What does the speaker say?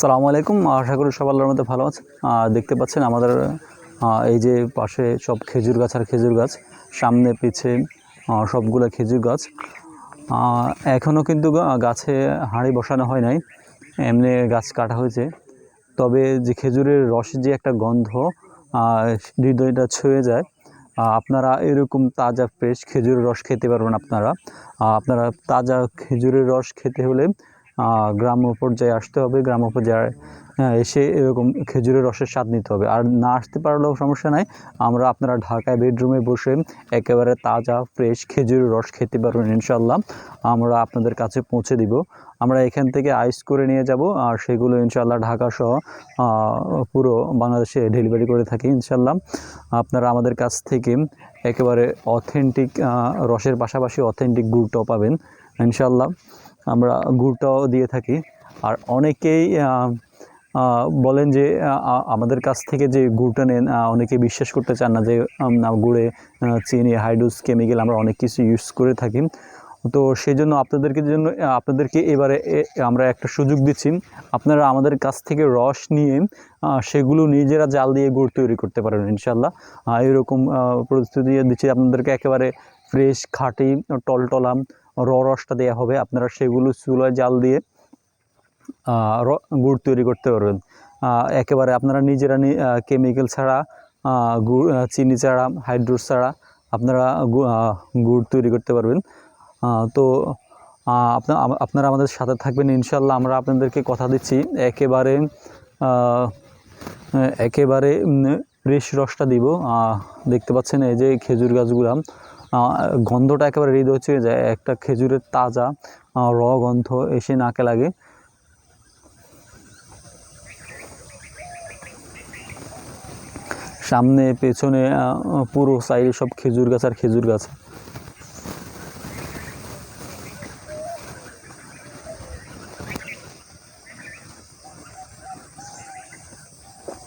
সালামু আলাইকুম। আশা করি সব আল্লাহর মধ্যে ভালো আছে দেখতে পাচ্ছেন আমাদের এই যে পাশে সব খেজুর গাছ আর খেজুর গাছ, সামনে পিছে সবগুলো খেজুর গাছ। এখনও কিন্তু গাছে হাঁড়ি বসানো হয় নাই, এমনি গাছ কাটা হয়েছে। তবে যে খেজুরের রসের যে একটা গন্ধ হৃদয়টা ছুঁয়ে যায় আপনারা এরকম তাজা, ফ্রেশ খেজুরের রস খেতে পারবেন আপনারা। আপনারা তাজা খেজুরের রস খেতে হলে গ্রাম্য পর্যায়ে আসতে হবে, গ্রাম্য পর্যায়ে এসে এরকম খেজুরের রসের স্বাদ নিতে হবে। আর না আসতে পারলেও সমস্যা নাই, আমরা আপনারা ঢাকায় বেডরুমে বসে একেবারে তাজা ফ্রেশ খেজুরের রস খেতে পারবেন ইনশাল্লাহ আমরা আপনাদের কাছে পৌঁছে দিব। আমরা এখান থেকে আইস করে নিয়ে যাব আর সেগুলো ইনশাল্লাহ ঢাকা সহ পুরো বাংলাদেশে ডেলিভারি করে থাকি ইনশাল্লাহ আপনারা আমাদের কাছ থেকে একেবারে অথেন্টিক রসের পাশাপাশি অথেন্টিক গুড়টাও পাবেন। ইনশাল্লাহ আমরা গুড়টাও দিয়ে থাকি। আর অনেকেই বলেন যে আমাদের কাছ থেকে যে গুড়টা নেন অনেকে বিশ্বাস করতে চান না যে গুড়ে চিনি হাইড্রোস কেমিক্যাল আমরা অনেক কিছু ইউজ করে থাকি। তো সেই জন্য আপনাদেরকে জন্য আপনাদেরকে এবারে আমরা একটা সুযোগ দিচ্ছি। আপনারা আমাদের কাছ থেকে রস নিয়ে সেগুলো নিজেরা জাল দিয়ে গুড় তৈরি করতে পারেন ইনশাল্লাহ এরকম প্রস্তুতি দিচ্ছি। আপনাদেরকে একেবারে ফ্রেশ, খাঁটি টলটলাম র রসটা দেওয়া হবে। আপনারা সেগুলো চুলায় জাল দিয়ে গুড় তৈরি করতে পারবেন। একেবারে আপনারা নিজেরা কেমিক্যাল ছাড়া গুড় চিনি ছাড়া হাইড্রোস ছাড়া আপনারা গুড় তৈরি করতে পারবেন। তো আপনার আপনারা আমাদের সাথে থাকবেন ইনশাল্লাহ আমরা আপনাদেরকে কথা দিচ্ছি। একেবারে একেবারে ফ্রেশ রসটা দিব। দেখতে পাচ্ছেন এই যে খেজুর গাছগুলো। গন্ধটা একেবারে হৃদয় ছুঁয়ে যায়। একটা খেজুরের তাজা র গন্ধ এসে নাকে লাগে। সামনে, পেছনে পুরো সাইডে সব খেজুর গাছ আর খেজুর গাছ।